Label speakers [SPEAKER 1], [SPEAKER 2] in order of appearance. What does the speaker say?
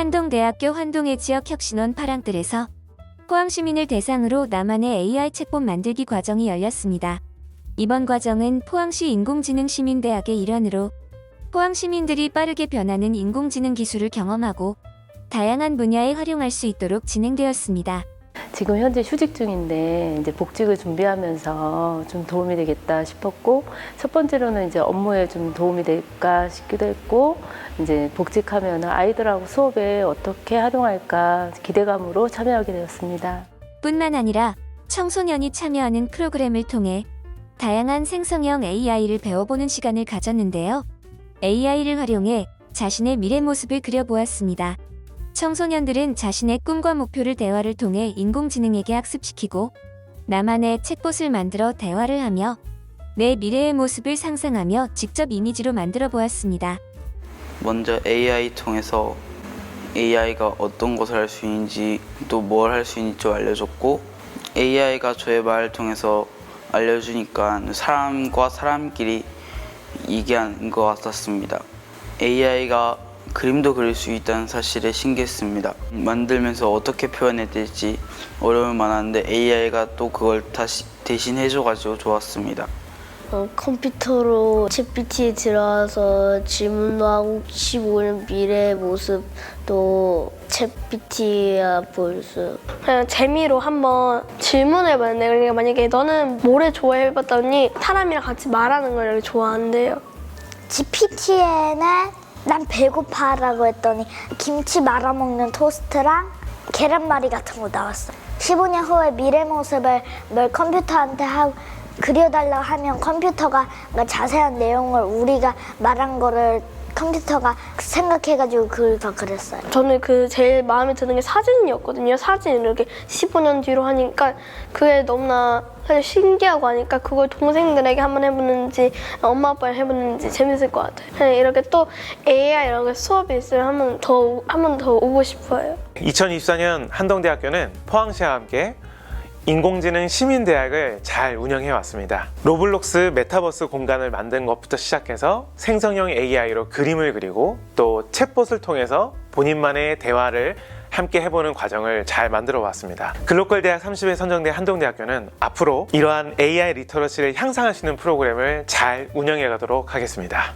[SPEAKER 1] 한동대학교 환동의 지역 혁신원 파랑뜰에서 포항 시민을 대상으로 나만의 AI 챗봇 만들기 과정이 열렸습니다. 이번 과정은 포항시 인공지능 시민대학의 일환으로 포항 시민들이 빠르게 변하는 인공지능 기술을 경험하고 다양한 분야에 활용할 수 있도록 진행되었습니다.
[SPEAKER 2] 지금 현재 휴직 중인데 이제 복직을 준비하면서 좀 도움이 되겠다 싶었고 첫 번째로는 이제 업무에 좀 도움이 될까 싶기도 했고 이제 복직하면 아이들하고 수업에 어떻게 활용할까 기대감으로 참여하게 되었습니다.
[SPEAKER 1] 뿐만 아니라 청소년이 참여하는 프로그램을 통해 다양한 생성형 AI를 배워보는 시간을 가졌는데요. AI를 활용해 자신의 미래 모습을 그려보았습니다. 청소년들은 자신의 꿈과 목표를 대화를 통해 인공지능에게 학습시키고 나만의 챗봇을 만들어 대화를 하며 내 미래의 모습을 상상하며 직접 이미지로 만들어 보았습니다.
[SPEAKER 3] 먼저 AI 통해서 AI가 어떤 것을 할 수 있는지 또 뭘 할 수 있는지 좀 알려줬고 AI가 저의 말을 통해서 알려주니까 사람과 사람끼리 얘기하는 것 같았습니다. AI가 그림도 그릴 수 있다는 사실에 신기했습니다. 만들면서 어떻게 표현해야 될지 어려움이 많았는데 AI가 또 그걸 다시 대신 해줘가지고 좋았습니다.
[SPEAKER 4] 어, 컴퓨터로 챗PT에 들어와서 질문도 하고 15년 미래의 모습도 챗PT가 보여줬어요.
[SPEAKER 5] 그냥 재미로 한번 질문해봤는데 그러니까 만약에 너는 뭐를 좋아해봤더니 사람이랑 같이 말하는 걸 좋아한대요.
[SPEAKER 6] GPT에는 난 배고파라고 했더니 김치 말아먹는 토스트랑 계란말이 같은 거 나왔어. 15년 후의 미래 모습을 뭘 컴퓨터한테 하고 그려달라고 하면 컴퓨터가 자세한 내용을 우리가 말한 거를 컴퓨터가 생각해가지고 그걸 다 그렸어요.
[SPEAKER 5] 저는 그 제일 마음에 드는 게 사진이었거든요. 사진 이렇게 15년 뒤로 하니까 그게 너무나 사실 신기하고 하니까 그걸 동생들에게 한번 해보는지 엄마 아빠랑 해보는지 재밌을 것 같아요. 그냥 이렇게 또 AI 이런 게 수업이 있으면 한번 더 한번 더 오고 싶어요.
[SPEAKER 7] 2024년 한동대학교는 포항시와 함께 인공지능 시민대학을 잘 운영해 왔습니다. 로블록스 메타버스 공간을 만든 것부터 시작해서 생성형 AI로 그림을 그리고 또 챗봇을 통해서 본인만의 대화를 함께 해보는 과정을 잘 만들어 왔습니다. 글로컬 대학 30에 선정된 한동대학교는 앞으로 이러한 AI 리터러시를 향상하시는 프로그램을 잘 운영해 가도록 하겠습니다.